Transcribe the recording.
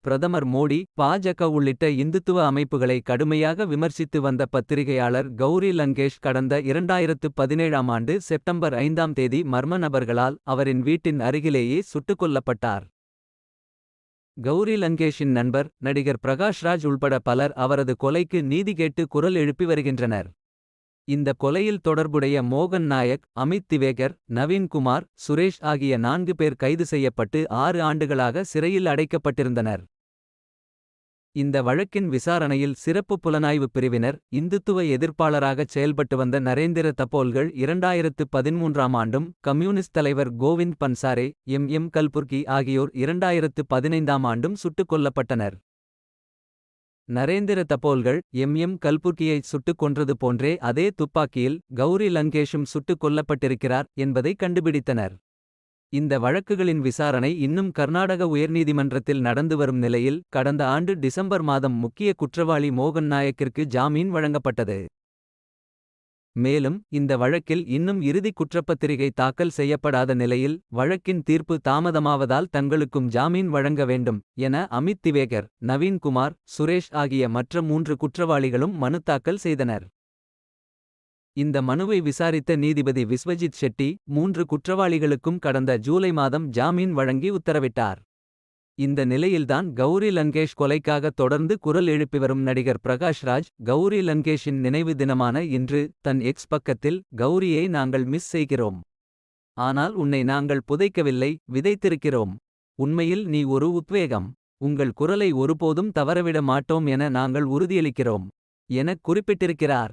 பிரதமர் மோடி பாஜக உள்ளிட்ட இந்துத்துவ அமைப்புகளை கடுமையாக விமர்சித்து வந்த பத்திரிகையாளர் கௌரி லங்கேஷ் கடந்த இரண்டாயிரத்து பதினேழாம் ஆண்டு செப்டம்பர் ஐந்தாம் தேதி மர்ம நபர்களால் அவரின் வீட்டின் அருகிலேயே சுட்டுக் கொல்லப்பட்டார். கௌரி லங்கேஷின் நண்பர் நடிகர் பிரகாஷ்ராஜ் உள்பட பலர் அவரது கொலைக்கு நீதி கேட்டு குரல் எழுப்பி வருகின்றனர். இந்த கொலையில் தொடர்புடைய மோகன் நாயக் அமித் திவேகர் நவீன் குமார் சுரேஷ் ஆகிய நான்கு பேர் கைது செய்யப்பட்டு ஆறு ஆண்டுகளாக சிறையில் அடைக்கப்பட்டிருந்தனர். இந்த வழக்கின் விசாரணையில் சிறப்பு புலனாய்வுப் பிரிவினர் இந்துத்துவ எதிர்ப்பாளராகச் செயல்பட்டு வந்த நரேந்திர தபோல்கள் இரண்டாயிரத்து பதின்மூன்றாம் ஆண்டும் கம்யூனிஸ்ட் தலைவர் கோவிந்த் பன்சாரே எம் எம் கல்புர்கி ஆகியோர் இரண்டாயிரத்து பதினைந்தாம் ஆண்டும் சுட்டுக் கொல்லப்பட்டனர். நரேந்திர தபோல்கள் எம் எம் கல்புர்கியை சுட்டுக் கொன்றது போன்றே அதே துப்பாக்கியில் கௌரி லங்கேஷும் சுட்டுக் கொல்லப்பட்டிருக்கிறார் என்பதை கண்டுபிடித்தனர். இந்த வழக்குகளின் விசாரணை இன்னும் கர்நாடக உயர்நீதிமன்றத்தில் நடந்து வரும் நிலையில் கடந்த ஆண்டு டிசம்பர் மாதம் முக்கிய குற்றவாளி மோகன் நாயக்கிற்கு ஜாமீன் வழங்கப்பட்டது. மேலும் இந்த வழக்கில் இன்னும் இறுதி குற்றப்பத்திரிகை தாக்கல் செய்யப்படாத நிலையில் வழக்கின் தீர்ப்பு தாமதமாவதால் தங்களுக்கும் ஜாமீன் வழங்க வேண்டும் என அமித் திவேகர் நவீன்குமார் சுரேஷ் ஆகிய மற்ற மூன்று குற்றவாளிகளும் மனு தாக்கல் செய்தனர். இந்த மனுவை விசாரித்த நீதிபதி விஸ்வஜித் ஷெட்டி மூன்று குற்றவாளிகளுக்கும் கடந்த ஜூலை மாதம் ஜாமீன் வழங்கி உத்தரவிட்டார். இந்த நிலையில்தான் கௌரி லங்கேஷ் கொலைக்காக தொடர்ந்து குரல் எழுப்பி வரும் நடிகர் பிரகாஷ்ராஜ் கௌரி லங்கேஷின் நினைவு தினமான இன்று தன் எக்ஸ் பக்கத்தில் கௌரியை நாங்கள் மிஸ் செய்கிறோம். ஆனால் உன்னை நாங்கள் புதைக்கவில்லை விதைத்திருக்கிறோம். உண்மையில் நீ ஒரு உத்வேகம். உங்கள் குரலை ஒருபோதும் தவறவிட மாட்டோம் என நாங்கள் உறுதியளிக்கிறோம். எனக் குறிப்பிட்டிருக்கிறார்.